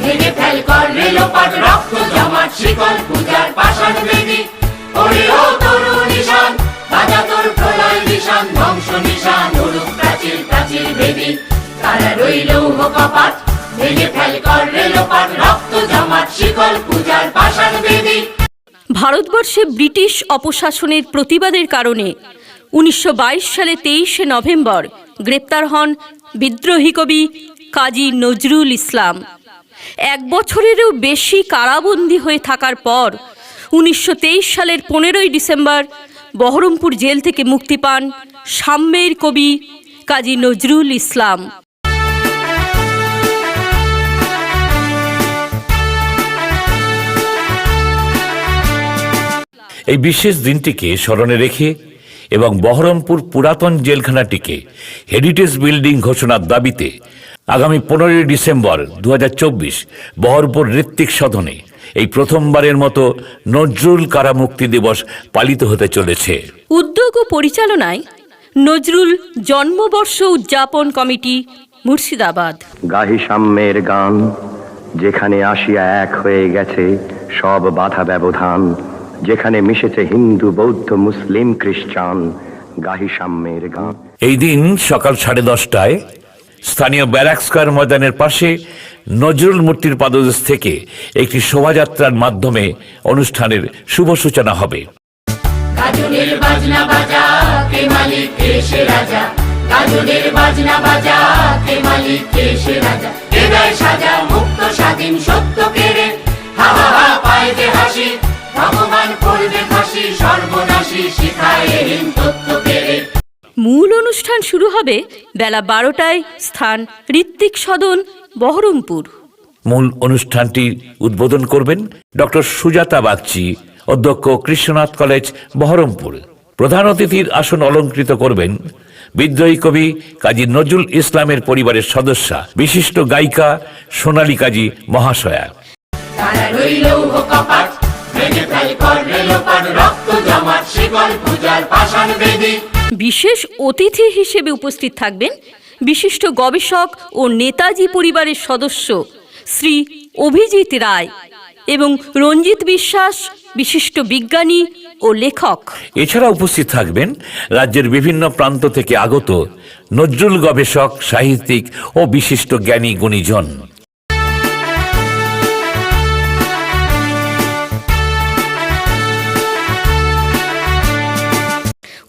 ভেঙে ফেল কর রক্ত জমাট, শিকল পূজার পাষাণ বেদি। ওরে ও নিশান তোর প্রলয় নিশান, ধ্বংস নিশান প্রাচীর প্রাচীর বেদি। তারা ভেঙে ফেল কর রক্ত জমাট, শিকল পূজার পাষাণ বেদি। ভারতবর্ষে ব্রিটিশ অপশাসনের প্রতিবাদের কারণে উনিশশো বাইশ সালে তেইশে নভেম্বর গ্রেপ্তার হন বিদ্রোহী কবি কাজী নজরুল ইসলাম। এক বছরেরও বেশি কারাবন্দী হয়ে থাকার পর উনিশশো তেইশ সালের পনেরোই ডিসেম্বর বহরমপুর জেল থেকে মুক্তি পান সাম্যের কবি কাজী নজরুল ইসলাম। এই বিশেষ দিনটিকে স্মরণে রেখে এবং বহরমপুর পুরাতন জেলখানাটিকে হেরিটেজ বিল্ডিং ঘোষণার দাবিতে আগামী পনেরোই ডিসেম্বর দু বহরমপুর ঋত্বিক সদনে এই প্রথমবারের মতো নজরুল কারামুক্তি দিবস পালিত হতে চলেছে। উদ্যোগ ও পরিচালনায় নজরুল জন্মবর্ষ উদযাপন কমিটি মুর্শিদাবাদ। গাহি সাম্যের গান যেখানে আসিয়া এক হয়ে গেছে সব বাধা ব্যবধান যেখানে মিশেছে হিন্দু বৌদ্ধ মুসলিম খ্রিস্টান গাহি সাম্যের গান। এই দিন সকাল সাড়ে দশটায় স্থানীয় ব্যারাক ময়দানের পাশে নজরুল মূর্তির পাদদেশ থেকে একটি শোভাযাত্রার মাধ্যমে অনুষ্ঠানের শুভ সূচনা হবে। সর্বনাশী শিখায় তত্ত্ব মূল অনুষ্ঠান শুরু হবে বেলা বারোটায় স্থান ঋত্বিক সদন বহরমপুর। মূল অনুষ্ঠানটি উদ্বোধন করবেন ডক্টর সুজাতা বাগচি অধ্যক্ষ কৃষ্ণনাথ কলেজ বহরমপুর। প্রধান অতিথির আসন অলঙ্কৃত করবেন বিদ্রোহী কবি কাজী নজরুল ইসলামের পরিবারের সদস্যা বিশিষ্ট গায়িকা সোনালী কাজী মহাশয়া। ভেঙে ফেল কর রেলোপাট রক্ত জমাট শিকল পূজার পাষাণ বেদী। বিশেষ অতিথি হিসেবে উপস্থিত থাকবেন বিশিষ্ট গবেষক ও নেতাজি পরিবারের সদস্য শ্রী অভিজিৎ রায় এবং রঞ্জিত বিশ্বাস বিশিষ্ট বিজ্ঞানী ও লেখক। এছাড়া উপস্থিত থাকবেন রাজ্যের বিভিন্ন প্রান্ত থেকে আগত নজরুল গবেষক সাহিত্যিক ও বিশিষ্ট জ্ঞানী গুণীজন।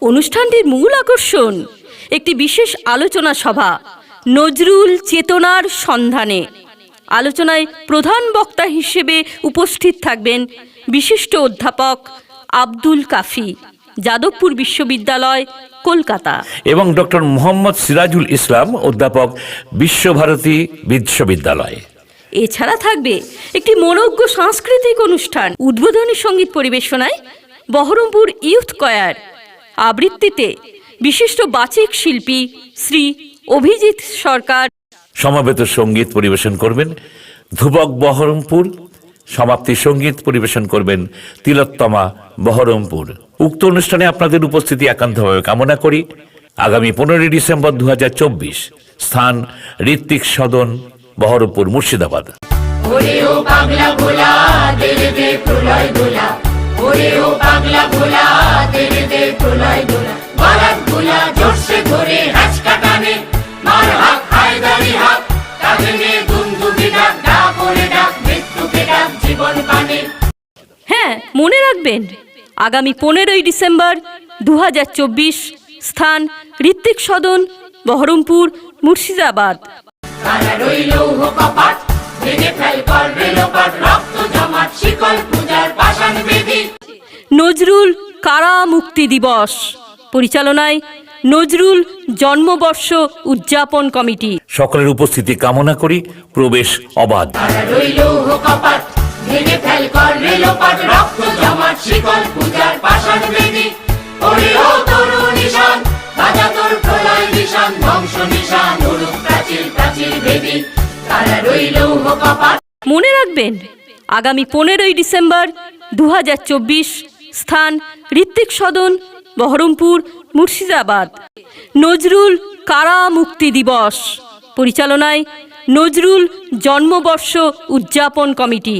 অনুষ্ঠানটির মূল আকর্ষণ একটি বিশেষ আলোচনা সভা নজরুল চেতনার সন্ধানে। আলোচনায় প্রধান বক্তা হিসেবে উপস্থিত থাকবেন বিশিষ্ট অধ্যাপক আব্দুল কাফি যাদবপুর বিশ্ববিদ্যালয় কলকাতা। এবং ডক্টর মোহাম্মদ সিরাজুল ইসলাম অধ্যাপক বিশ্বভারতী বিশ্ববিদ্যালয়। এছাড়া থাকবে একটি মনোজ্ঞ সাংস্কৃতিক অনুষ্ঠান উদ্বোধনী সংগীত পরিবেশনায় বহরমপুর ইউথ কয়ার আবৃত্তিতে বিশিষ্ট বাচিক শিল্পী শ্রী অভিজিৎ সরকার। সমাবেত সংগীত পরিবেশন করবেন ধুবক বহরমপুর। সমাপ্তি সংগীত পরিবেশন করবেন তিলোত্তমা বহরমপুর। উক্ত অনুষ্ঠানে আপনাদের উপস্থিতি একান্তভাবে কামনা করি। আগামী পনেরোই ডিসেম্বর দু হাজার চব্বিশ স্থান ঋত্বিক সদন বহরমপুর মুর্শিদাবাদ। ওরে ও পাগলা ভোলা তেরে দে প্রলয় দোলা ওরে ও পাগলা ভোলা তেরে দে প্রলয় দোলা বারাত ভোলা জোরসে ধরে হ্যাচকা টানে মার হাক হায়দারি কাঁধে নিয়ে দুন্দুবি ডাক ওরে ডাক মৃত্যুকে ডাক জীবন পানে হ্যাঁ মনে রাখবেন আগামী পনেরোই ডিসেম্বর দু হাজার চব্বিশ স্থান ঋত্বিক সদন বহরমপুর মুর্শিদাবাদ। রইল কপাট ভেঙে ফেল কর মুক্তি দিবস। পরিচালনায় নজরুল জন্মবর্ষ উদযাপন কমিটি। সকলের উপস্থিতি কামনা করি প্রবেশ অবাধ। মনে রাখবেন আগামী পনেরোই ডিসেম্বর দু হাজার চব্বিশ স্থান ঋত্বিক সদন বহরমপুর মুর্শিদাবাদ। নজরুল কারা মুক্তি দিবস। পরিচালনায় নজরুল জন্মবর্ষ উদযাপন কমিটি।